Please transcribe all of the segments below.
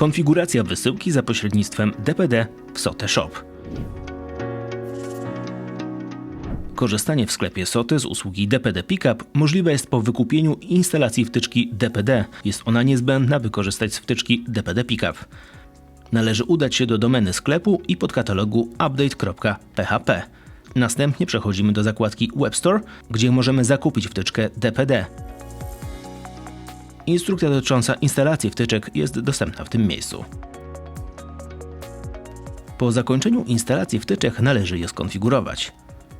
Konfiguracja wysyłki za pośrednictwem DPD w Sote Shop. Korzystanie w sklepie Soty z usługi DPD Pickup możliwe jest po wykupieniu instalacji wtyczki DPD. Jest ona niezbędna, by korzystać z wtyczki DPD Pickup. Należy udać się do domeny sklepu i podkatalogu update.php. Następnie przechodzimy do zakładki Web Store, gdzie możemy zakupić wtyczkę DPD. Instrukcja dotycząca instalacji wtyczek jest dostępna w tym miejscu. Po zakończeniu instalacji wtyczek należy je skonfigurować.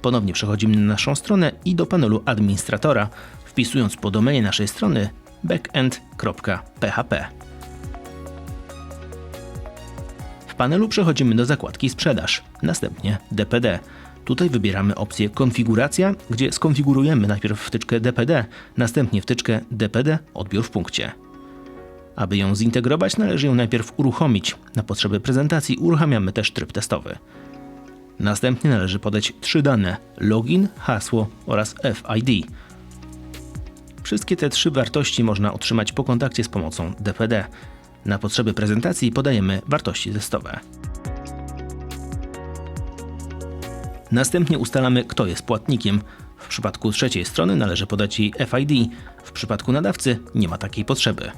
Ponownie przechodzimy na naszą stronę i do panelu administratora, wpisując po domenie naszej strony backend.php. W panelu przechodzimy do zakładki Sprzedaż, następnie DPD. Tutaj wybieramy opcję Konfiguracja, gdzie skonfigurujemy najpierw wtyczkę DPD, następnie wtyczkę DPD Odbiór w punkcie. Aby ją zintegrować, należy ją najpierw uruchomić. Na potrzeby prezentacji uruchamiamy też tryb testowy. Następnie należy podać trzy dane: login, hasło oraz FID. Wszystkie te trzy wartości można otrzymać po kontakcie z pomocą DPD. Na potrzeby prezentacji podajemy wartości testowe. Następnie ustalamy, kto jest płatnikiem. W przypadku trzeciej strony należy podać jej FID, w przypadku nadawcy nie ma takiej potrzeby.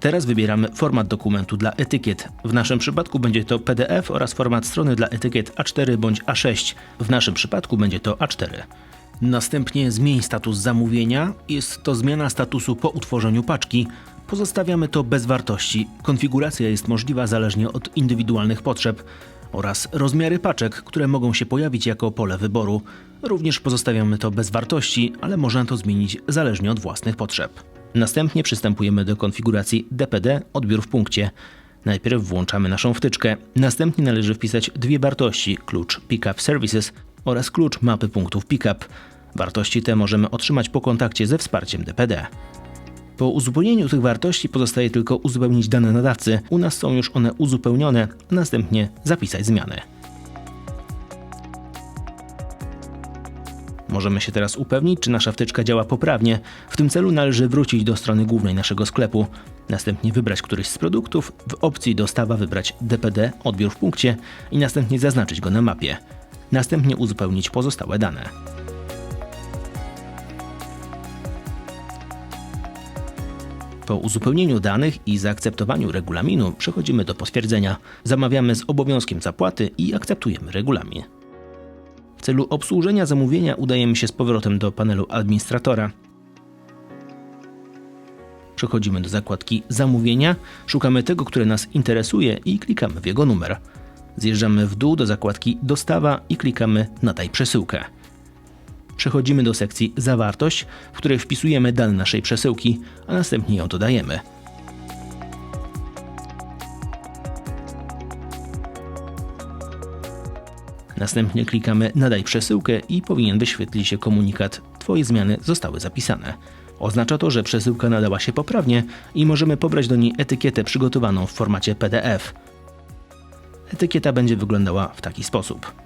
Teraz wybieramy format dokumentu dla etykiet. W naszym przypadku będzie to PDF oraz format strony dla etykiet A4 bądź A6. W naszym przypadku będzie to A4. Następnie zmień status zamówienia. Jest to zmiana statusu po utworzeniu paczki. Pozostawiamy to bez wartości. Konfiguracja jest możliwa zależnie od indywidualnych potrzeb oraz rozmiary paczek, które mogą się pojawić jako pole wyboru. Również pozostawiamy to bez wartości, ale można to zmienić zależnie od własnych potrzeb. Następnie przystępujemy do konfiguracji DPD odbiór w punkcie. Najpierw włączamy naszą wtyczkę, następnie należy wpisać dwie wartości: klucz Pickup Services oraz klucz mapy punktów Pickup. Wartości te możemy otrzymać po kontakcie ze wsparciem DPD. Po uzupełnieniu tych wartości pozostaje tylko uzupełnić dane nadawcy. U nas są już one uzupełnione, a następnie zapisać zmiany. Możemy się teraz upewnić, czy nasza wtyczka działa poprawnie. W tym celu należy wrócić do strony głównej naszego sklepu. Następnie wybrać któryś z produktów, w opcji dostawa wybrać DPD odbiór w punkcie i następnie zaznaczyć go na mapie. Następnie uzupełnić pozostałe dane. Po uzupełnieniu danych i zaakceptowaniu regulaminu przechodzimy do potwierdzenia. Zamawiamy z obowiązkiem zapłaty i akceptujemy regulamin. W celu obsłużenia zamówienia udajemy się z powrotem do panelu administratora. Przechodzimy do zakładki Zamówienia, szukamy tego, które nas interesuje i klikamy w jego numer. Zjeżdżamy w dół do zakładki Dostawa i klikamy Nadaj przesyłkę. Przechodzimy do sekcji Zawartość, w której wpisujemy dane naszej przesyłki, a następnie ją dodajemy. Następnie klikamy Nadaj przesyłkę i powinien wyświetlić się komunikat Twoje zmiany zostały zapisane. Oznacza to, że przesyłka nadała się poprawnie i możemy pobrać do niej etykietę przygotowaną w formacie PDF. Etykieta będzie wyglądała w taki sposób.